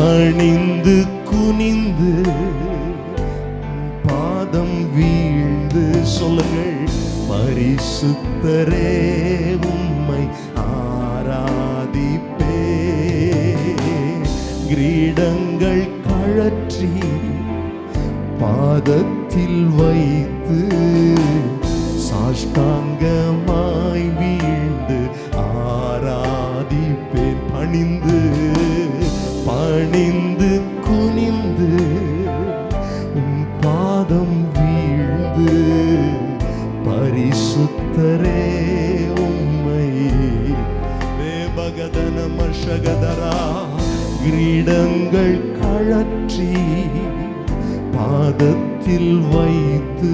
பணிந்து குனிந்து பாதம் வீழ்ந்து சொல்லுங்கள் பரிசுத்தரே உம்மை ஆராதிப்பே. கிரீடங்கள் கழற்றி பாதத்தில் வைத்து சாஷ்டாங்கமாய் வீழ்ந்து ஆராதிப்பேன். பணிந்து பரிசுத்தரே உம்மை. தேவகதன மஷகதரா கிரீடங்கள் கழற்றி பாதத்தில் வைத்து.